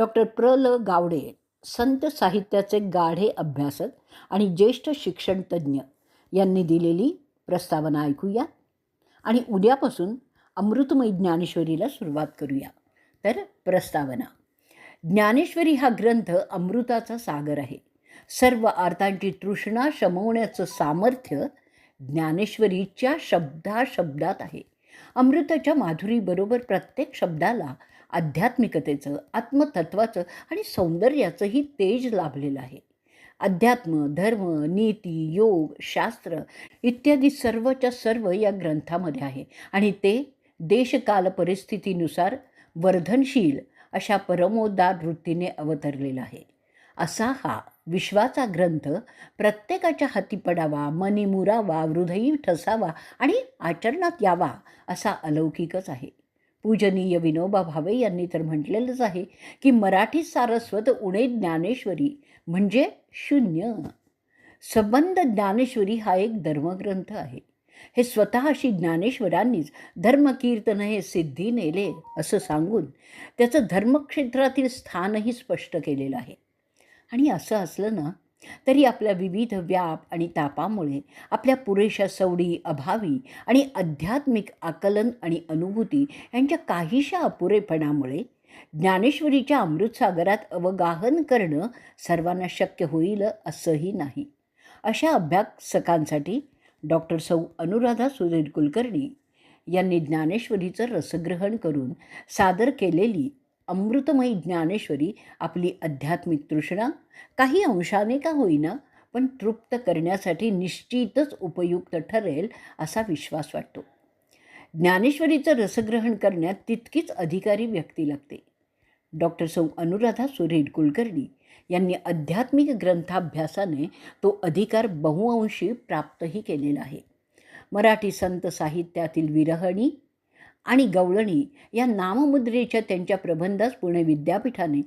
Doctor प्र ल. गावडे संत साहित्याचे गाढे अभ्यासक आणि ज्येष्ठ शिक्षणतज्ज्ञ यांनी दिलेली प्रस्तावना ऐकूया आणि उद्यापासून अमृतमयी ज्ञानेश्वरीला सुरुवात करूया. तर प्रस्तावना ज्ञानेश्वरी हा ग्रंथ अमृताचा सागर आहे. सर्व अर्थांची तृष्णा शमवण्याचं सामर्थ्य ज्ञानेश्वरीच्या शब्दा शब्दात आहे. अमृताच्या माधुरीबरोबर प्रत्येक शब्दाला आध्यात्मिकतेचं आत्मतत्वाचं आणि सौंदर्याचंही तेज लाभलेलं आहे. अध्यात्म धर्म नीती योग शास्त्र इत्यादी सर्वच्या सर्व या ग्रंथामध्ये आहे आणि ते देशकाल परिस्थितीनुसार वर्धनशील अशा परमोद्दार वृत्तीने अवतरलेला आहे. असा हा विश्वाचा ग्रंथ प्रत्येकाच्या हाती पडावा मनी मुरावा हृदयी ठसावा आणि आचरणात यावा असा अलौकिकच आहे. पूजनीय विनोबा भावे यांनी तर म्हटलेलंच आहे की मराठी सारस्वत उणे ज्ञानेश्वरी म्हणजे शून्य. संबंध ज्ञानेश्वरी हा एक धर्मग्रंथ आहे. हे स्वतःशी ज्ञानेश्वरांनीच धर्मकीर्तन हे सिद्धी नेले असं सांगून त्याचं धर्मक्षेत्रातील स्थानही स्पष्ट केलेलं आहे. आणि असं असलं ना तरी आपल्या विविध व्याप आणि तापामुळे आपल्या पुरेशा सवडी अभावी आणि आध्यात्मिक आकलन आणि अनुभूती यांच्या काहीशा अपुरेपणामुळे ज्ञानेश्वरीच्या अमृतसागरात अवगाहन करणं सर्वांना शक्य होईल असंही नाही. अशा अभ्यासकांसाठी डॉक्टर सौ. अनुराधा सुधीर कुलकर्णी यांनी ज्ञानेश्वरीचं रसग्रहण करून सादर केलेली अमृतमयी ज्ञानेश्वरी आपली आध्यात्मिक तृष्णा काही अंशाने का होईना पण तृप्त करण्यासाठी निश्चितच उपयुक्त ठरेल असा विश्वास वाटतो. ज्ञानेश्वरीचं रसग्रहण करण्यात तितकीच अधिकारी व्यक्ती लागते. डॉक्टर सौ. अनुराधा सुरेल कुलकर्णी यांनी आध्यात्मिक ग्रंथाभ्यासाने तो अधिकार बहुअंशी प्राप्तही केलेला आहे. मराठी संत साहित्यातील विरहणी आणि गवळणी या नाममुद्रेच्या त्यांच्या प्रबंधास पुणे विद्यापीठाने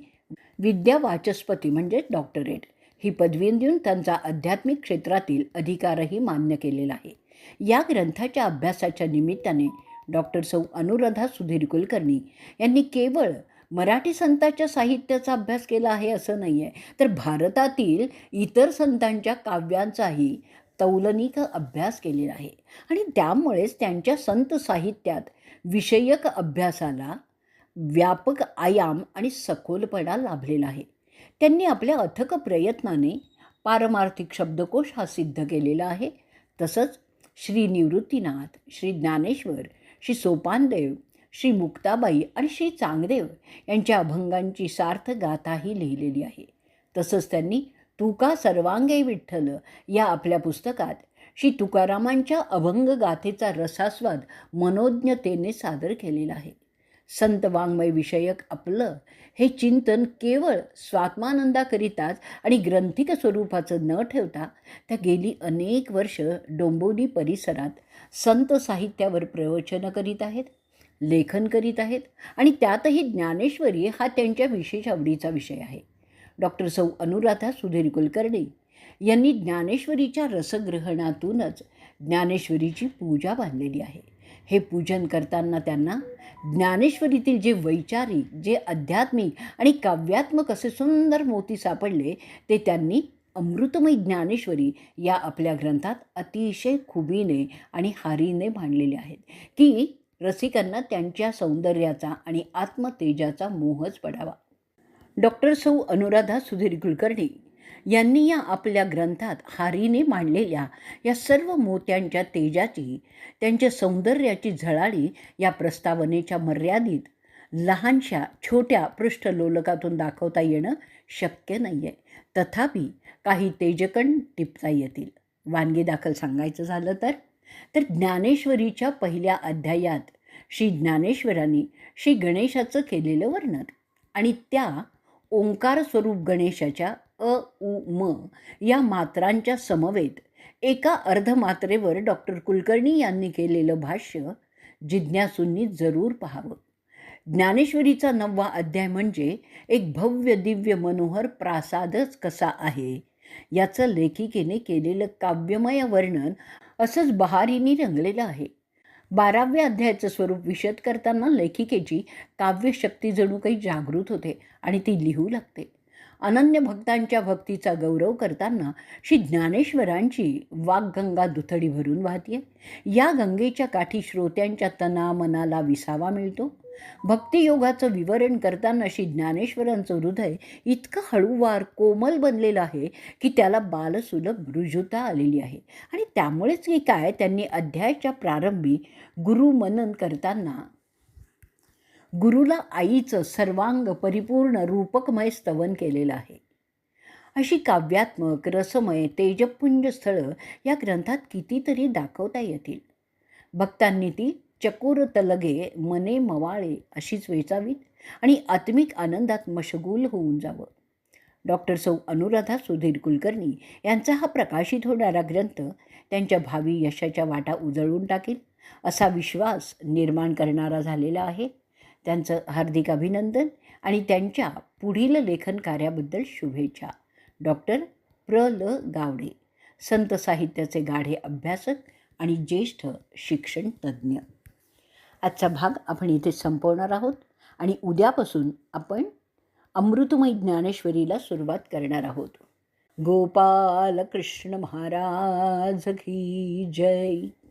विद्या वाचस्पती म्हणजे डॉक्टरेट ही पदवी देऊन त्यांचा आध्यात्मिक क्षेत्रातील अधिकारही मान्य केलेला आहे. या ग्रंथाच्या अभ्यासाच्या निमित्ताने डॉक्टर सौ अनुराधा सुधीर कुलकर्णी यांनी केवळ मराठी संतांच्या साहित्याचा अभ्यास केला आहे असं नाही आहे तर भारतातील इतर संतांच्या काव्यांचाही तौलनिक अभ्यास केलेला आहे. आणि त्यामुळेच त्यांच्या संत साहित्यात विषयक अभ्यासाला व्यापक आयाम आणि सखोलपणा लाभलेला आहे. त्यांनी आपल्या अथक प्रयत्नाने पारमार्थिक शब्दकोश हा सिद्ध केलेला आहे. तसंच श्री निवृत्तीनाथ श्री ज्ञानेश्वर श्री सोपानदेव श्री मुक्ताबाई आणि श्री चांगदेव यांच्या अभंगांची सार्थ गाथाही लिहिलेली आहे. तसंच त्यांनी तुका सर्वांगे विठ्ठल या आपल्या पुस्तकात श्री तुकारामांच्या अभंग गाथेचा रसास्वाद मनोज्ञतेने सादर केलेला आहे. संत वाङ्मय विषयक आपलं हे चिंतन केवळ स्वात्मानंदाकरिताच आणि ग्रंथिक स्वरूपाचं न ठेवता त्या गेली अनेक वर्ष डोंबोली परिसरात संत साहित्यावर प्रवचनं करीत आहेत लेखन करीत आहेत आणि त्यातही ज्ञानेश्वरी हा त्यांच्या विशेष आवडीचा विषय आहे. डॉक्टर सौ अनुराधा सुधीर कुलकर्णी यांनी ज्ञानेश्वरीच्या रसग्रहणातूनच ज्ञानेश्वरीची पूजा बांधलेली आहे. हे पूजन करताना त्यांना ज्ञानेश्वरीतील जे वैचारिक जे आध्यात्मिक आणि काव्यात्मक असे सुंदर मोती सापडले ते त्यांनी अमृतमय ज्ञानेश्वरी या आपल्या ग्रंथात अतिशय खुबीने आणि हारीने मांडलेले आहेत की रसिकांना त्यांच्या सौंदर्याचा आणि आत्मतेजाचा मोहच पडावा. डॉक्टर सौ अनुराधा सुधीर कुलकर्णी यांनी या आपल्या ग्रंथात हारीने मांडलेल्या या सर्व मोत्यांच्या तेजाची त्यांच्या सौंदर्याची झळाळी या प्रस्तावनेच्या मर्यादित लहानशा छोट्या पृष्ठलोलकातून दाखवता येणं शक्य नाही आहे तथापि काही तेजकण टिपता येतील. वानगी दाखल सांगायचं झालं तर? तर ज्ञानेश्वरीच्या पहिल्या अध्यायात श्री ज्ञानेश्वरांनी श्री गणेशाचं केलेलं वर्णन आणि त्या ओंकार स्वरूप गणेशाच्या अ उ म या मात्रांच्या समवेत एका अर्धमात्रेवर डॉक्टर कुलकर्णी यांनी केलेलं भाष्य जिज्ञासूंनी जरूर पाहावं. ज्ञानेश्वरीचा नववा अध्याय म्हणजे एक भव्य दिव्य मनोहर प्रासादच कसा आहे? याचं लेखिकेने केलेलं काव्यमय वर्णन असंच बहारीने रंगलेलं आहे. बाराव्या अध्यायाचं स्वरूप विशद करताना लेखिकेची काव्यशक्ती जणू काही जागृत होते आणि ती लिहू लागते. अनन्य भक्तांच्या भक्तीचा गौरव करताना श्री ज्ञानेश्वरांची वाघगंगा दुथडी भरून वाहते या गंगेच्या काठी श्रोत्यांच्या तना मनाला विसावा मिळतो. भक्तियोगाचं विवरण करताना श्री ज्ञानेश्वरांचं हृदय इतकं हळूवार कोमल बनलेलं आहे की त्याला बालसुलभ रुजुता आलेली आहे. आणि त्यामुळेच की काय त्यांनी अध्यायाच्या प्रारंभी गुरुमनन करताना गुरुला आईचं सर्वांग परिपूर्ण रूपकमय स्तवन केलेलं आहे. अशी काव्यात्मक रसमय तेजपुंज स्थळं या ग्रंथात कितीतरी दाखवता येतील. भक्तांनी ती चकोर तलगे मने मवाळे अशीच वेचावीत आणि आत्मिक आनंदात मशगूल होऊन जावं. डॉक्टर सौ अनुराधा सुधीर कुलकर्णी यांचा हा प्रकाशित होणारा ग्रंथ त्यांच्या भावी यशाच्या वाटा उजळून टाकेल असा विश्वास निर्माण करणारा झालेला आहे. त्यांचं हार्दिक अभिनंदन आणि त्यांच्या पुढील लेखन कार्याबद्दल शुभेच्छा. डॉक्टर प्र. ल. गावडे संत साहित्याचे गाढे अभ्यासक आणि ज्येष्ठ शिक्षण तज्ज्ञ. आजचा भाग आपण इथे संपवणार आहोत आणि उद्यापासून आपण अमृतमय ज्ञानेश्वरीला सुरुवात करणार आहोत. गोपाल कृष्ण महाराज की जय.